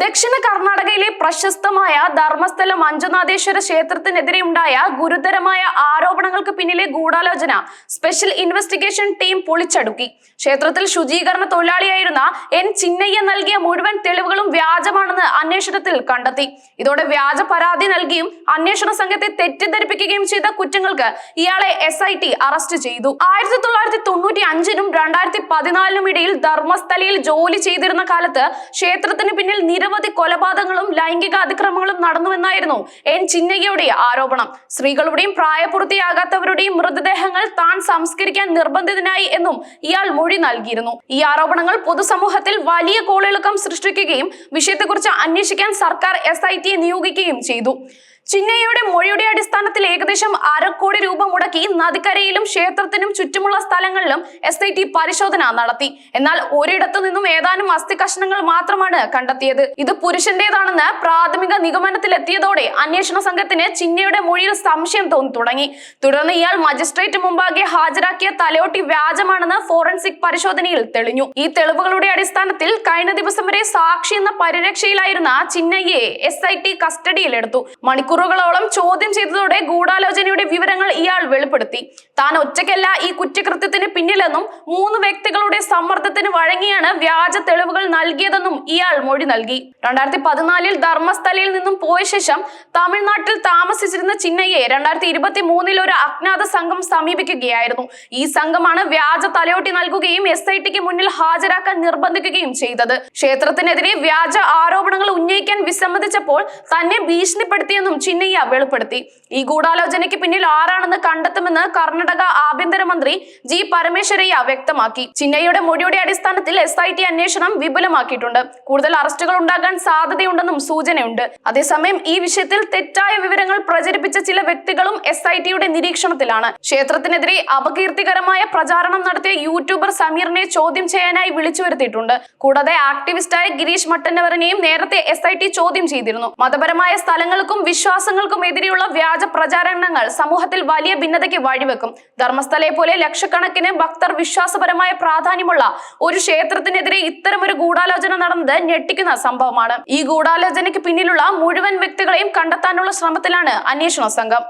ദക്ഷിണ കർണാടകയിലെ പ്രശസ്തമായ ധർമ്മസ്ഥല മഞ്ജുനാഥേശ്വര ക്ഷേത്രത്തിനെതിരെ ഉണ്ടായ ഗുരുതരമായ ആരോപണങ്ങൾക്ക് പിന്നിലെ ഗൂഢാലോചന സ്പെഷ്യൽ ഇൻവെസ്റ്റിഗേഷൻ ടീം പൊളിച്ചടുക്കി. ക്ഷേത്രത്തിൽ ശുചീകരണ തൊഴിലാളിയായിരുന്ന എൻ ചിന്നയ്യ നൽകിയ മുഴുവൻ തെളിവുകളും വ്യാജമാണെന്ന് അന്വേഷണത്തിൽ കണ്ടെത്തി. ഇതോടെ വ്യാജ പരാതി നൽകിയും അന്വേഷണ സംഘത്തെ തെറ്റിദ്ധരിപ്പിക്കുകയും ചെയ്ത കുറ്റങ്ങൾക്ക് ഇയാളെ എസ് ഐ ടി അറസ്റ്റ് ചെയ്തു. ആയിരത്തി തൊള്ളായിരത്തി തൊണ്ണൂറ്റി അഞ്ചിനും രണ്ടായിരത്തി പതിനാലിനും ഇടയിൽ ധർമ്മസ്ഥലയിൽ ജോലി ചെയ്തിരുന്ന കാലത്ത് ക്ഷേത്രത്തിന് പിന്നിൽ നിരവധി കൊലപാതകങ്ങളും ലൈംഗിക അതിക്രമങ്ങളും നടന്നുവെന്നായിരുന്നു എൻ ചിന്നയ്യയുടെ ആരോപണം. സ്ത്രീകളുടെയും പ്രായപൂർത്തിയാകാത്തവരുടെയും മൃതദേഹങ്ങൾ താൻ സംസ്കരിക്കാൻ നിർബന്ധിതനായി എന്നും ഇയാൾ മൊഴി നൽകിയിരുന്നു. ഈ ആരോപണങ്ങൾ പൊതുസമൂഹത്തിൽ വലിയ കോളിളക്കം സൃഷ്ടിക്കുകയും വിഷയത്തെക്കുറിച്ച് അന്വേഷിക്കാൻ സർക്കാർ എസ് നിയോഗിക്കുകയും ചെയ്തു. ചിന്നയ്യയുടെ മൊഴിയുടെ അടിസ്ഥാനത്തിൽ ഏകദേശം അരക്കോടി രൂപ മുടക്കി നദിക്കരയിലും ക്ഷേത്രത്തിനും ചുറ്റുമുള്ള സ്ഥലങ്ങളിലും എസ് ഐ ടി പരിശോധന നടത്തി. എന്നാൽ ഒരിടത്തു നിന്നും ഏതാനും അസ്ഥി കഷ്ണങ്ങൾ മാത്രമാണ് കണ്ടെത്തിയത്. ഇത് പുരുഷന്റേതാണെന്ന് പ്രാഥമിക നിഗമനത്തിലെത്തിയതോടെ അന്വേഷണ സംഘത്തിന് ചിന്നയുടെ മൊഴിയിൽ സംശയം തോന്നി തുടങ്ങി. തുടർന്ന് ഇയാൾ മജിസ്ട്രേറ്റ് മുമ്പാകെ ഹാജരാക്കിയ തലയോട്ടി വ്യാജമാണെന്ന് ഫോറൻസിക് പരിശോധനയിൽ തെളിഞ്ഞു. ഈ തെളിവുകളുടെ അടിസ്ഥാനത്തിൽ കഴിഞ്ഞ ദിവസം വരെ സാക്ഷി എന്ന പരിരക്ഷയിലായിരുന്ന ചിന്നയെ എസ് ഐ ടി കസ്റ്റഡിയിലെടുത്തു. മണിക്കൂറുകളോളം ചോദ്യം ചെയ്തതോടെ ഗൂഢാലോചനയുടെ വിവരങ്ങൾ ഇയാൾ വെളിപ്പെടുത്തി. താൻ ഒറ്റയ്ക്കല്ല ഈ കുറ്റകൃത്യത്തിന് പിന്നിലെന്നും മൂന്ന് വ്യക്തികളുടെ സമ്മർദ്ദത്തിന് വഴങ്ങിയാണ് വ്യാജ തെളിവുകൾ നൽകിയതെന്നും ഇയാൾ മൊഴി നൽകി. രണ്ടായിരത്തി പതിനാലിൽ ധർമ്മസ്ഥലയിൽ നിന്നും പോയ ശേഷം തമിഴ്നാട്ടിൽ താമസിച്ചിരുന്ന ചിന്നയെ രണ്ടായിരത്തി ഇരുപത്തി മൂന്നിൽ ഒരു അജ്ഞാത സംഘം സമീപിക്കുകയായിരുന്നു. ഈ സംഘമാണ് വ്യാജ തലയോട്ടി നൽകുകയും എസ് ഐ ടിക്ക് മുന്നിൽ ഹാജരാക്കാൻ നിർബന്ധിക്കുകയും ചെയ്തത്. ക്ഷേത്രത്തിനെതിരെ വ്യാജ ആരോപണങ്ങൾ ഉന്നയിക്കാൻ വിസമ്മതിച്ചപ്പോൾ തന്നെ ഭീഷണിപ്പെടുത്തിയെന്നും ചിന്നയ്യ വെളിപ്പെടുത്തി ഈ ഗൂഢാലോചനയ്ക്ക് പിന്നിൽ ആരാണെന്ന് കണ്ടെത്തുമെന്ന് കർണാടക ആഭ്യന്തരമന്ത്രി ജി പരമേശ്വരയ്യ വ്യക്തമാക്കി. ചിന്നയ്യയുടെ മൊഴിയുടെ അടിസ്ഥാനത്തിൽ എസ് ഐ ടി അന്വേഷണം വിപുലമാക്കിയിട്ടുണ്ട്. കൂടുതൽ അറസ്റ്റുകൾ ഉണ്ടാകാൻ സാധ്യതയുണ്ടെന്നും സൂചനയുണ്ട്. അതേസമയം ഈ വിഷയത്തിൽ തെറ്റായ വിവരങ്ങൾ പ്രചരിപ്പിച്ച ചില വ്യക്തികളും എസ് ഐ ടിയുടെ നിരീക്ഷണത്തിലാണ്. ക്ഷേത്രത്തിനെതിരെ അപകീർത്തികരമായ പ്രചാരണം നടത്തിയ യൂട്യൂബർ സമീറിനെ ചോദ്യം ചെയ്യാനായി വിളിച്ചു വരുത്തിയിട്ടുണ്ട്. കൂടാതെ ആക്ടിവിസ്റ്റായ ഗിരീഷ് മട്ടന്നവറിനെയും നേരത്തെ എസ് ചോദ്യം ചെയ്തിരുന്നു. മതപരമായ സ്ഥലങ്ങൾക്കും വിശ്വാസങ്ങൾക്കും എതിരെയുള്ള വ്യാജ പ്രചാരണങ്ങൾ സമൂഹത്തിൽ വലിയ ഭിന്നതയ്ക്ക് വഴിവെക്കും. ധർമ്മസ്ഥലയെ പോലെ ലക്ഷക്കണക്കിന് ഭക്തർ വിശ്വാസപരമായ പ്രാധാന്യമുള്ള ഒരു ക്ഷേത്രത്തിനെതിരെ ഇത്തരം ഒരു ഗൂഢാലോചന നടന്നത് ഞെട്ടിക്കുന്ന സംഭവമാണ്. ഈ ഗൂഢാലോചനയ്ക്ക് പിന്നിലുള്ള മുഴുവൻ വ്യക്തികളെയും കണ്ടെത്താനുള്ള ശ്രമത്തിലാണ് അന്വേഷണ സംഘം.